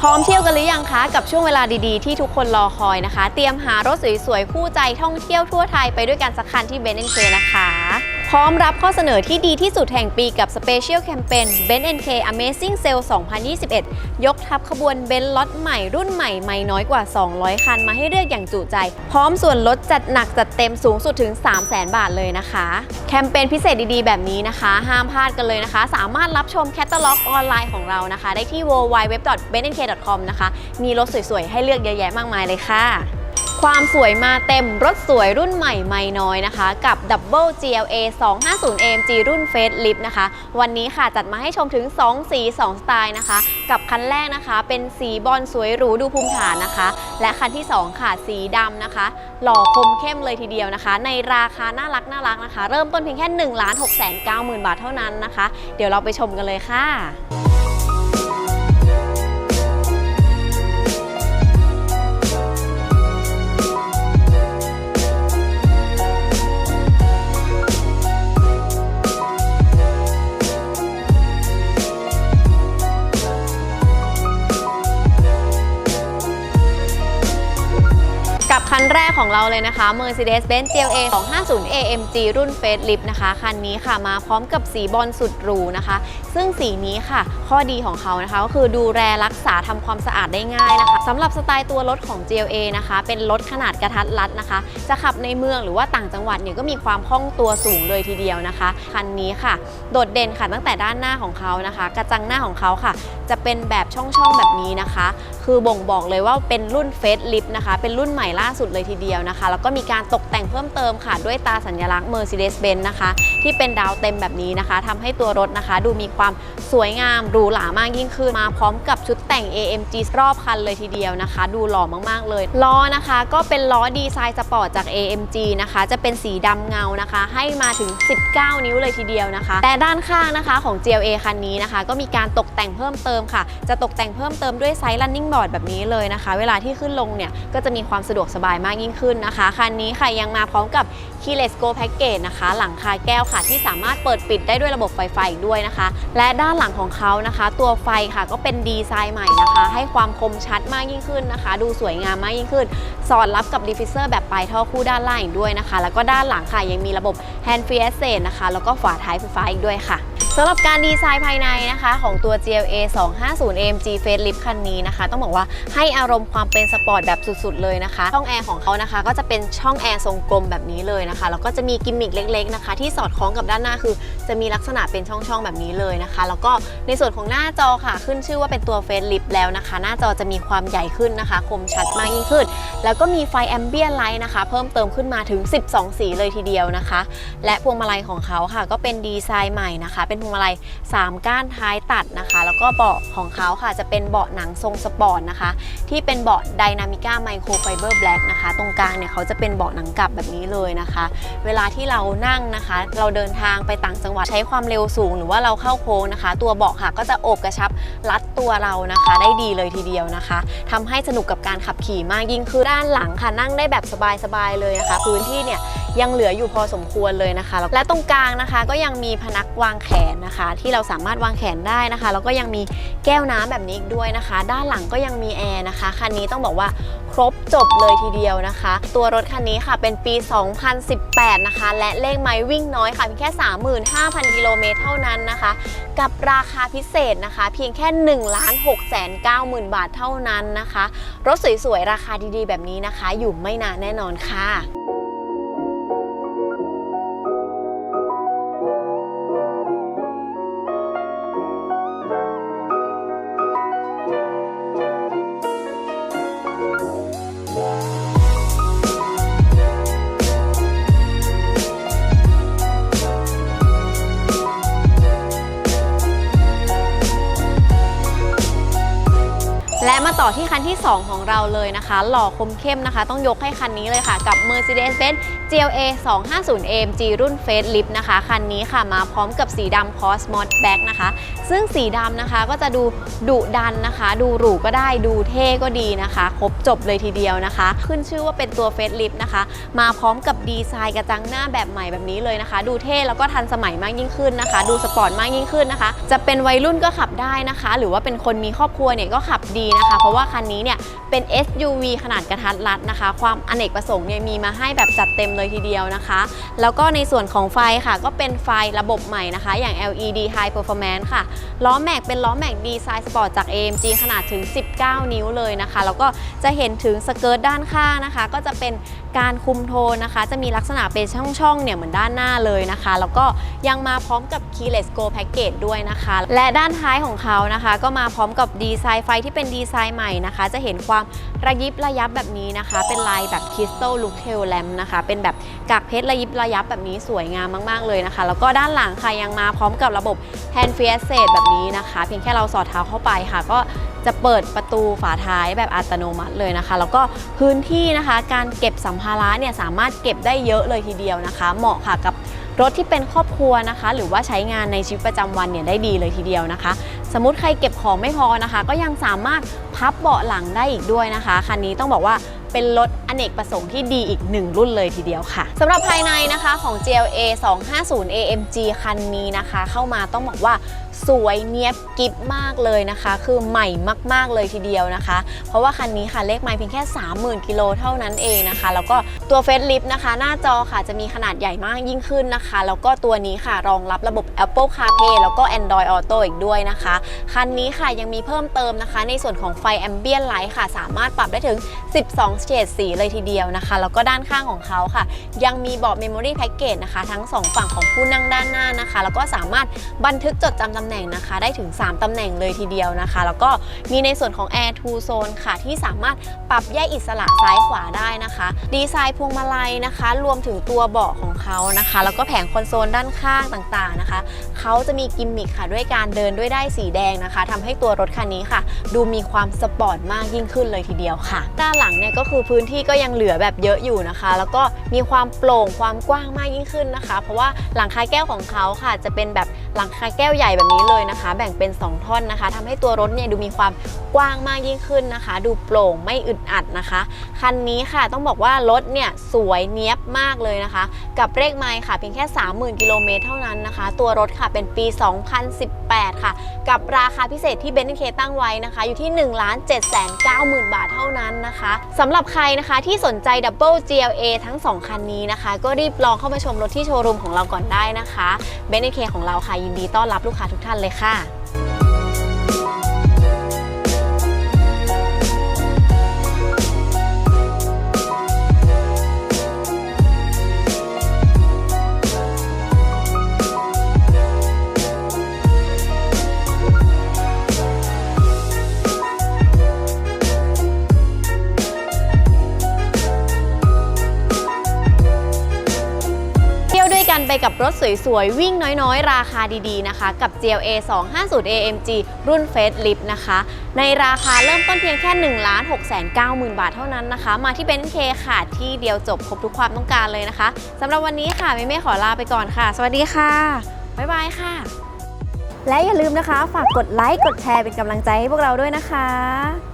พร้อมเที่ยวกันหรือยังคะ กับช่วงเวลาดีๆที่ทุกคนรอคอยนะคะ เตรียมหารถสวยๆคู่ใจท่องเที่ยวทั่วไทยไปด้วยกันสักคันที่เบนซ์เคนะคะ พร้อมรับข้อเสนอที่ดีที่สุดแห่งปีกับ Special Campaign Ben NK Amazing Sale 2021 ยกทัพขบวนเบนล็อตใหม่รุ่นใหม่ไม่น้อยกว่า 200 คันมาให้เลือกอย่างจุใจ พร้อมส่วนลดจัดหนักจัดเต็มสูงสุดถึง 300,000 บาทเลยนะคะ แคมเปญพิเศษดีๆ แบบนี้นะคะ ห้ามพลาดกันเลยนะคะ สามารถรับชมแคตตาล็อกออนไลน์ของเรานะคะ ได้ที่ www.bennk.com นะคะ มีรถสวยๆ ให้เลือกเยอะแยะมากมายเลยค่ะ ความสวยมาเต็มรถสวยรุ่นใหม่ไม่น้อยนะคะ กับ Double GLA 250 AMG รุ่น Face Lift นะคะ วันนี้ค่ะจัดมาให้ชมถึง 2 สี 2 สไตล์นะคะ กับคันแรกนะคะ เป็นสีบอลสวยหรูดูภูมิฐานนะคะ และคันที่ 2 ค่ะสีดำนะคะ หล่อคมเข้มเลยทีเดียวนะคะ ในราคาน่ารักน่ารักนะคะ เริ่มต้นเพียงแค่1 6 9 0 0 0 0 บาทเท่านั้นนะคะ เดี๋ยวเราไปชมกันเลยค่ะ ของเราเลยนะคะ Mercedes-Benz GLA 250 AMG รุ่น Facelift นะคะ คันนี้ค่ะมาพร้อมกับสีบอลสุดหรูนะคะ ซึ่งสีนี้ค่ะ ข้อดีของเขานะคะก็คือดูแลรักษาทำความสะอาดได้ง่ายนะคะสำหรับสไตล์ตัวรถของ GLA นะคะ เป็นรถขนาดกระทัดรัดนะคะ จะขับในเมืองหรือว่าต่างจังหวัดเนี่ยก็มีความคล่องตัวสูงเลยทีเดียวนะคะ คันนี้ค่ะ โดดเด่นค่ะตั้งแต่ด้านหน้าของเขานะคะ กระจังหน้าของเขาค่ะ จะเป็นแบบช่องๆแบบนี้นะคะ คือบ่งบอกเลยว่าเป็นรุ่นเฟสลิฟนะคะ เป็นรุ่นใหม่ล่าสุดเลยทีเดียวนะคะ แล้วก็มีการตกแต่งเพิ่มเติมค่ะ ด้วยตาสัญลักษณ์ Mercedes-Benz นะคะ ที่เป็นดาวเต็มแบบนี้นะคะทำให้ตัวรถนะคะ ดูมีความสวยงามหรูหรามากยิ่งขึ้นมาพร้อมกับชุดแต่ง AMG รอบคันเลยทีเดียวนะคะ ดูหล่อมากๆเลยล้อนะคะก็เป็นล้อดีไซน์สปอร์ตจาก AMG นะคะ จะเป็นสีดำเงานะคะ ให้มาถึง 19 นิ้วเลยทีเดียวนะคะ แต่ด้านข้างนะคะของ GLA คันนี้นะคะ ก็มีการตกแต่งเพิ่มเติมค่ะ จะตกแต่งเพิ่มเติมด้วยไซส์ running board แบบนี้เลยนะคะ เวลาที่ขึ้นลงเนี่ยก็จะมีความสะดวกสบายมากยิ่งขึ้นนะคะ คันนี้ค่ะยังมาพร้อมกับ Keyless Go Package นะคะ หลังคาแก้วค่ะ ที่สามารถเปิดปิดได้ด้วยระบบไฟฟ้าอีกด้วยนะคะ และด้านหลังของเขานะคะ ตัวไฟค่ะก็เป็นดีไซน์ใหม่นะคะ ให้ความคมชัดมากยิ่งขึ้นนะคะ ดูสวยงามมากยิ่งขึ้น สอดรับกับดิฟฟิเซอร์แบบปลายท่อคู่ด้านล่างอีกด้วยนะคะ แล้วก็ด้านหลังค่ะยังมีระบบ Hand Free Access นะคะ แล้วก็ฝาท้ายไฟฟ้าอีกด้วยค่ะ สำหรับการดีไซน์ภายในนะคะของตัว GLA 250 AMG Facelift คันนี้นะคะ ต้องบอกว่าให้อารมณ์ความเป็นสปอร์ตแบบสุดๆเลยนะคะ ช่องแอร์ของเขานะคะ ก็จะเป็นช่องแอร์ทรงกลมแบบนี้เลยนะคะ แล้วก็จะมีกิมมิคเล็กๆนะคะ ที่สอดคล้องกับด้านหน้าคือ จะมีลักษณะเป็นช่องๆแบบนี้เลยนะคะ แล้วก็ในส่วนของหน้าจอค่ะ ขึ้นชื่อว่าเป็นตัว Facelift แล้วนะคะ หน้าจอจะมีความใหญ่ขึ้นนะคะ คมชัดมากยิ่งขึ้น แล้วก็มีไฟแอมเบียนไลท์นะคะ เพิ่มเติมขึ้นมาถึง 12 สีเลยทีเดียวนะคะ และพวงมาลัยของเขาค่ะ ก็เป็นดีไซน์ใหม่นะคะ เป็นพวงมาลัย 3 ก้านท้ายตัดนะคะ แล้วก็เบาะของเขาค่ะจะเป็นเบาะหนังทรงสปอร์ตนะคะ ที่เป็นเบาะไดนามิก้าไมโครไฟเบอร์แบล็กนะคะ ตรงกลางเนี่ยเขาจะเป็นเบาะหนังกลับแบบนี้เลยนะคะ เวลาที่เรานั่งนะคะ เราเดินทางไปต่างจังหวัดใช้ความเร็วสูง หรือว่าเราเข้าโค้งนะคะ ตัวเบาะค่ะก็จะโอบกระชับรัดตัวเรานะคะ ได้ดีเลยทีเดียวนะคะทำให้สนุกกับการขับขี่มากยิ่งขึ้นด้านหลังค่ะนั่งได้แบบสบายๆเลยนะคะ พื้นที่เนี่ย ยังเหลืออยู่พอสมควรเลยนะคะ และตรงกลางนะคะก็ยังมีพนักวางแขนนะคะ ที่เราสามารถวางแขนได้นะคะ แล้วก็ยังมีแก้วน้ำแบบนี้อีกด้วยนะคะ ด้านหลังก็ยังมีแอร์นะคะคันนี้ต้องบอกว่าครบจบเลยทีเดียวนะคะ ตัวรถคันนี้ค่ะเป็นปี 2018 นะคะ และเลขไม้วิ่งน้อยค่ะเพียงแค่ 35,000 กิโลเมตรเท่านั้นนะคะ กับราคาพิเศษนะคะ เพียงแค่1 6 9 0 0 0 0บาทเท่านั้นนะคะ รถสวยๆ ราคาดีๆ แบบนี้นะคะ อยู่ไม่นานแน่นอนค่ะ มาต่อที่คันที่ 2 ของเราเลยนะคะ หล่อคมเข้มนะคะ ต้องยกให้คันนี้เลยค่ะ กับ Mercedes-Benz GLA 250 AMG รุ่น Facelift นะคะ คันนี้ค่ะมาพร้อมกับสีดำ Cosmos Black นะคะ ซึ่งสีดำนะคะก็จะดูดุดันนะคะ ดูหรูก็ได้ดูเท่ก็ดีนะคะ ครบจบเลยทีเดียวนะคะ ขึ้นชื่อว่าเป็นตัว Facelift นะคะ มาพร้อมกับดีไซน์กระจังหน้าแบบใหม่แบบนี้เลยนะคะ ดูเท่แล้วก็ทันสมัยมากยิ่งขึ้นนะคะ ดูสปอร์ตมากยิ่งขึ้นนะคะ จะเป็นวัยรุ่นก็ขับได้นะคะ หรือว่าเป็นคนมีครอบครัวเนี่ยก็ขับดีนะคะ เพราะว่าคันนี้เนี่ยเป็น SUV ขนาดกระทัดรัดนะคะ ความอเนกประสงค์เนี่ยมีมาให้แบบจัดเต็มเลยเลยทีเดียวนะคะ แล้วก็ในส่วนของไฟค่ะ ก็เป็นไฟระบบใหม่นะคะ อย่าง LED High Performance ค่ะ ล้อแม็กเป็นล้อแม็กดีไซน์สปอร์ตจาก AMG ขนาดถึง 19 นิ้วเลยนะคะ แล้วก็จะเห็นถึงสเกิร์ตด้านข้างนะคะ ก็จะเป็นการคุมโทนนะคะ จะมีลักษณะเป็นช่องๆเนี่ยเหมือนด้านหน้าเลยนะคะ แล้วก็ยังมาพร้อมกับ Keyless Go Package ด้วยนะคะ และด้านท้ายของเขานะคะ ก็มาพร้อมกับดีไซน์ไฟที่เป็นดีไซน์ใหม่นะคะ จะเห็นความระยิบระยับแบบนี้นะคะ เป็นลายแบบ Crystal Look Tail Lamp นะคะ เป็นแบบกากเพชรระยิบระยับแบบนี้สวยงามมากๆเลยนะคะ แล้วก็ด้านหลังค่ะยังมาพร้อมกับระบบ Hand Free Access แบบนี้นะคะ เพียงแค่เราสอดเท้าเข้าไปค่ะ ก็จะเปิดประตูฝาท้ายแบบอัตโนมัติเลยนะคะ แล้วก็พื้นที่นะคะ การเก็บสัมภาระเนี่ยสามารถเก็บได้เยอะเลยทีเดียวนะคะ เหมาะค่ะกับรถที่เป็นครอบครัวนะคะ หรือว่าใช้งานในชีวิตประจำวันเนี่ยได้ดีเลยทีเดียวนะคะ สมมติใครเก็บของไม่พอนะคะ ก็ยังสามารถพับเบาะหลังได้อีกด้วยนะคะคันนี้ต้องบอกว่า เป็นรถอเนกประสงค์ที่ดีอีกหนึ่งรุ่นเลยทีเดียวค่ะสำหรับภายในนะคะของ GLA 250 AMG คันนี้นะคะ เข้ามาต้องบอกว่า สวยเนียบกิฟมากเลยนะคะ คือใหม่มาก ๆ เลยทีเดียวนะคะ เพราะว่าคันนี้ค่ะเลขไมล์เพียงแค่ 30,000กิโลเท่านั้นเองนะคะ แล้วก็ตัวเฟซลิฟนะคะ หน้าจอค่ะจะมีขนาดใหญ่มากยิ่งขึ้นนะคะ แล้วก็ตัวนี้ค่ะรองรับระบบ Apple CarPlay แล้วก็ Android Auto อีกด้วยนะคะ คันนี้ค่ะยังมีเพิ่มเติมนะคะ ในส่วนของไฟ Ambient Light ค่ะ สามารถปรับได้ถึง 12เฉดสีเลยทีเดียวนะคะ แล้วก็ด้านข้างของเขาค่ะ ยังมีเบาะ Memory Package นะคะ ทั้ง 2 ฝั่งของผู้นั่งด้านหน้านะคะ แล้วก็สามารถบันทึกจดจำตำแหน่งนะคะ ได้ถึง 3ตำแหน่งเลยทีเดียวนะคะ แล้วก็มีในส่วนของ Air to Zone ค่ะ ที่สามารถปรับแยกอิสระซ้ายขวาได้นะคะ ดีไซน์พวงมาลัยนะคะ รวมถึงตัวเบาะของเขานะคะ แล้วก็แผงคอนโซลด้านข้างต่างๆนะคะ เขาจะมีกิมมิคค่ะด้วยการเดินด้วยได้สีแดงนะคะทำให้ตัวรถคันนี้ค่ะ ดูมีความสปอร์ตมากยิ่งขึ้นเลยทีเดียวค่ะ ด้านหลังเนี่ยก็คือพื้นที่ก็ยังเหลือแบบเยอะอยู่นะคะ แล้วก็มีความโปร่งความกว้างมากยิ่งขึ้นนะคะ เพราะว่าหลังคาแก้วของเขาค่ะ จะเป็นแบบหลังคาแก้วใหญ่แบบนี้เลยนะคะ แบ่งเป็น 2 ท่อนนะคะทำให้ตัวรถเนี่ยดูมีความกว้างมากยิ่งขึ้นนะคะ ดูโปร่งไม่อึดอัดนะคะ คันนี้ค่ะต้องบอกว่ารถเนี่ยสวยเนี้ยบมากเลยนะคะ กับเลขไมล์ค่ะเพียงแค่ 30,000กิโลเมตรเท่านั้นนะคะ ตัวรถค่ะเป็นปี 2018 ค่ะ กับราคาพิเศษที่เบนซ์เคตั้งไว้นะคะ อยู่ที่ 1 7 9 0 0 0 0 บาทเท่านั้นนะคะสำหรับใครนะคะที่สนใจ Double GLA ทั้ง 2 คันนี้นะคะ ก็รีบลองเข้ามาชมรถที่โชว์รูมของเราก่อนได้นะคะเบนซ์เคของเราค่ะยินดีต้อนรับลูกค้าทุกท่านเลยค่ะ ไปกับรถสวยๆ วิ่งน้อยๆ ราคาดีๆนะคะ กับ GLA 250 AMG รุ่น Facelift นะคะ ในราคาเริ่มต้นเพียงแค่ 1 6 9 0 0 0 0 บาทเท่านั้นนะคะ มาที่เบนซ์เคค่ะ ที่เดียวจบครบทุกความต้องการเลยนะคะสำหรับวันนี้ค่ะเมเม่ขอลาไปก่อนค่ะ สวัสดีค่ะ บ๊ายบายค่ะ และอย่าลืมนะคะ ฝากกดไลค์กดแชร์เป็นกำลังใจให้พวกเราด้วยนะคะ